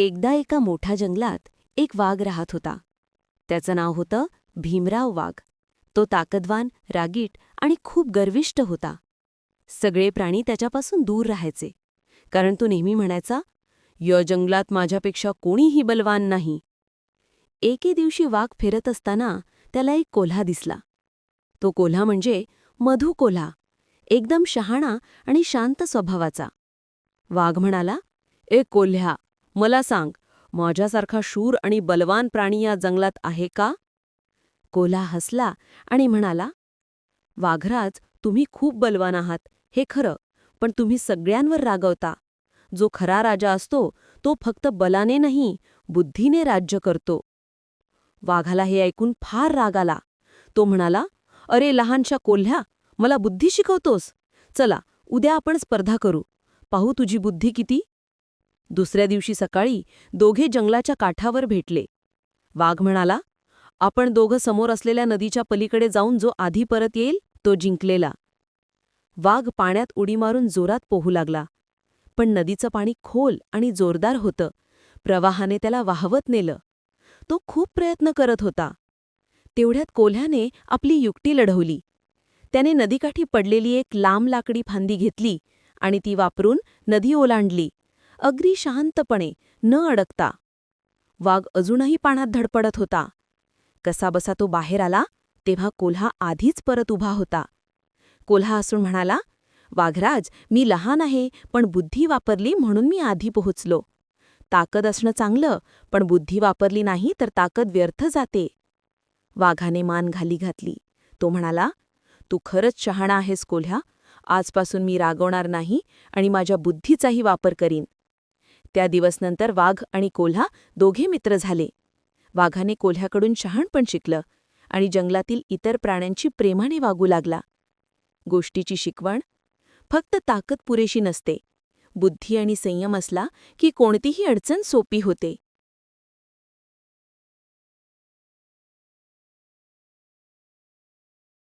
एकदा एका मोठ्या जंगलात एक वाघ राहत होता. त्याचं नाव होतं भीमराव वाघ. तो ताकदवान रागीट आणि खूप गर्विष्ट होता. सगळे प्राणी त्याच्यापासून दूर राहायचे. कारण तो नेहमी म्हणायचा या जंगलात माझ्यापेक्षा कोणीही बलवान नाही. एके दिवशी वाघ फिरत असताना त्याला एक कोल्हा दिसला. तो कोल्हा म्हणजे मधु कोल्हा एकदम शहाणा आणि शांत स्वभावाचा. वाघ म्हणाला ए कोल्ह्या मला सांग माझ्यासारखा शूर आणि बलवान प्राणी या जंगलात आहे का? कोल्हा हसला आणि म्हणाला वाघराज तुम्ही खूप बलवान आहात हे खरं पण तुम्ही सगळ्यांवर रागवता. जो खरा राजा असतो तो फक्त बलाने नाही बुद्धीने राज्य करतो. वाघाला हे ऐकून फार राग आला. तो म्हणाला अरे लहानशा कोल्ह्या मला बुद्धी शिकवतोस. चला उद्या आपण स्पर्धा करू. पाहू तुझी बुद्धी किती. दुसऱ्या दिवशी सकाळी दोघे जंगलाच्या काठावर भेटले. वाघ म्हणाला आपण दोघं समोर असलेल्या नदीच्या पलीकडे जाऊन जो आधी परत येईल तो जिंकलेला. वाघ पाण्यात उडी मारून जोरात पोहू लागला. पण नदीचं पाणी खोल आणि जोरदार होतं. प्रवाहाने त्याला वाहवत नेलं. तो खूप प्रयत्न करत होता. तेवढ्यात कोल्ह्याने आपली युक्ती लढवली. त्याने नदीकाठी पडलेली एक लांब लाकडी फांदी घेतली आणि ती वापरून नदी ओलांडली. अगदी शांतपणे न अडकता. वाघ अजूनही पाण्यात धडपडत होता. कसाबसा तो बाहेर आला तेव्हा कोल्हा आधीच परत उभा होता. कोल्हा असून म्हणाला वाघराज मी लहान आहे पण बुद्धी वापरली म्हणून मी आधी पोहोचलो. ताकद असणं चांगलं पण बुद्धी वापरली नाही तर ताकद व्यर्थ जाते. वाघाने मान घाली घातली. तो म्हणाला तू खरंच शहाणा आहेस कोल्ह्या आजपासून मी रागवणार नाही आणि माझ्या बुद्धीचाही वापर करीन. त्या दिवसनंतर वाघ आणि कोल्हा दोघे मित्र झाले. वाघाने कोल्ह्याकडून शहाणपण शिकलं आणि जंगलातील इतर प्राण्यांची प्रेमाने वागू लागला. गोष्टीची शिकवण? फक्त ताकद पुरेशी नसते. बुद्धी आणि संयम असला की कोणतीही अडचण सोपी होते.